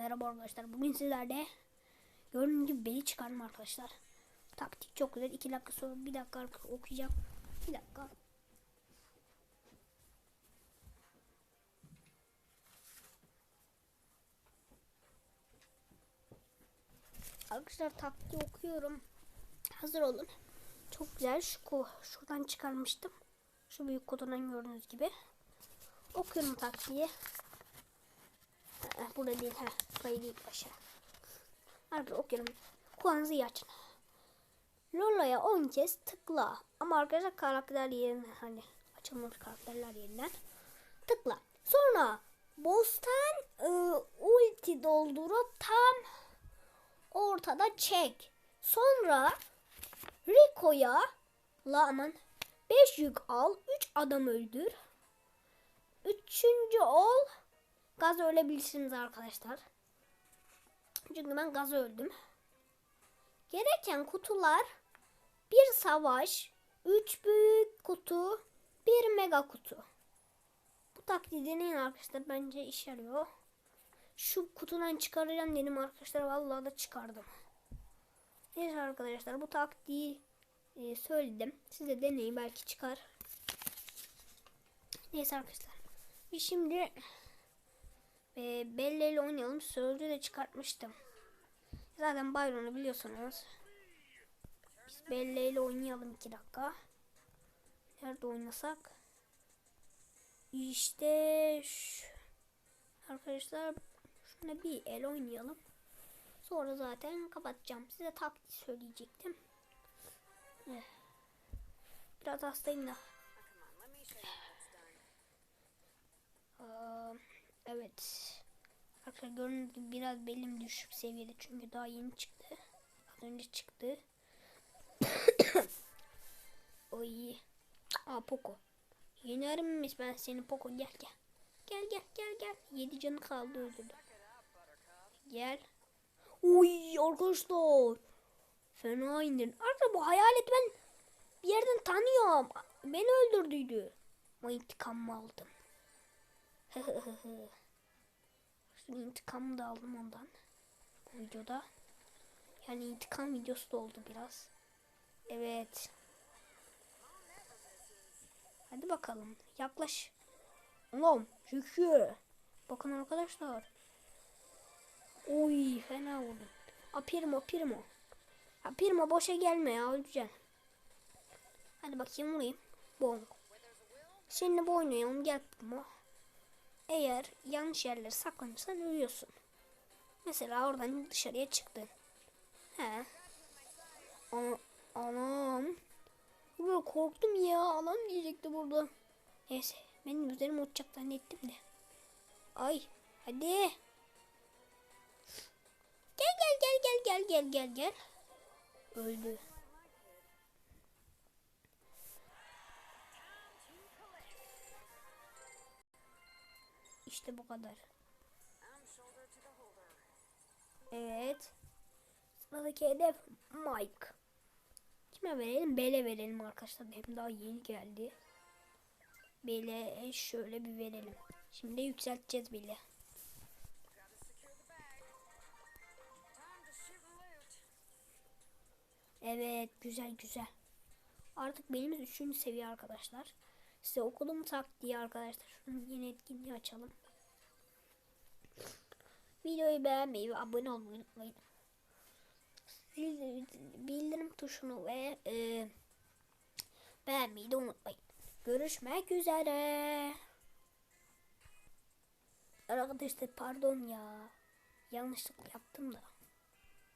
Merhaba arkadaşlar. Bugün sizlerle gördüğünüz gibi beni çıkardım arkadaşlar. Taktik çok güzel. 2 dakika sonra bir dakika okuyacağım. Bir dakika. Arkadaşlar taktiği okuyorum. Hazır olun. Çok güzel. Şu şuradan çıkarmıştım. Şu büyük kutudan gördüğünüz gibi. Okuyorum taktiği. Burada değil. Heh, burayı değil aşağı. Arkadaşlar okuyorum. Kulağınızı iyi açın. Lola'ya 10 kez tıkla. Ama arkadaşlar karakter yerine hani açılmış karakterler yerinden tıkla. Sonra boss'tan ıı, ulti doldurup tam ortada çek. Sonra Rico'ya la aman 5 yük al. 3 adam öldür. Üçüncü ol. Gaz ölebilirsiniz arkadaşlar. Çünkü ben gaz öldüm. Gereken kutular bir savaş, üç büyük kutu, bir mega kutu. Bu taktiği deneyin arkadaşlar. Bence iş yarıyor. Şu kutudan çıkaracağım dedim arkadaşlar. Vallahi da çıkardım. Neyse arkadaşlar bu taktiği e, söyledim. Siz de deneyin belki çıkar. Neyse arkadaşlar. Biz şimdi e, Bella ile oynayalım. Sözlü de çıkartmıştım. Zaten Byron'u biliyorsunuz. Biz Bella ile oynayalım 2 dakika. Nerede oynasak? İşte şu. Arkadaşlar şuna bir el oynayalım. Sonra zaten kapatacağım. Size taktik söyleyecektim. Eh. Biraz hastayım da. Aa, evet. Arkadaşlar gördüğünüz gibi biraz belim düşük seviyede çünkü daha yeni çıktı. Az önce çıktı. Oy. Aa Poco. Yenerimmiş ben seni Poco gel gel. Gel gel gel gel. Yedi canı kaldı öldürdü. Gel. Uy arkadaşlar. Fena indin. Arkadaşlar bu hayalet ben bir yerden tanıyorum. Beni öldürdüydü. Ama intikamımı aldım. İntikamı da aldım ondan. Bu videoda. Yani intikam videosu da oldu biraz. Evet. Hadi bakalım. Yaklaş. Oğlum çünkü. Bakın arkadaşlar. Oy fena oldu. Apirmo Pirmo. Apirmo boşa gelme ya öleceksin. Hadi bakayım vurayım. Bom. Şimdi bu oynayalım gel Pirmo. Eğer yanlış yerlere saklanırsan ölüyorsun. Mesela oradan dışarıya çıktın. He. Ana, anam. Böyle korktum ya. Alan diyecekti burada. Neyse. Benim üzerim uçacak zannettim de. Ay. Hadi. Gel gel gel gel gel gel gel gel. Öldü. İşte bu kadar. Evet. Sıradaki hedef Mike. Kime verelim? Bele verelim arkadaşlar. Hem daha yeni geldi. Bele şöyle bir verelim. Şimdi yükselteceğiz Bele. Evet güzel güzel. Artık benim üçüncü seviye arkadaşlar. Size okulum taktiği arkadaşlar. Şunu yeni etkinliği açalım. Videoyu beğenmeyi ve abone olmayı unutmayın. Bildirim tuşunu ve e, beğenmeyi de unutmayın. Görüşmek üzere. Arkadaşlar pardon ya. Yanlışlık yaptım da.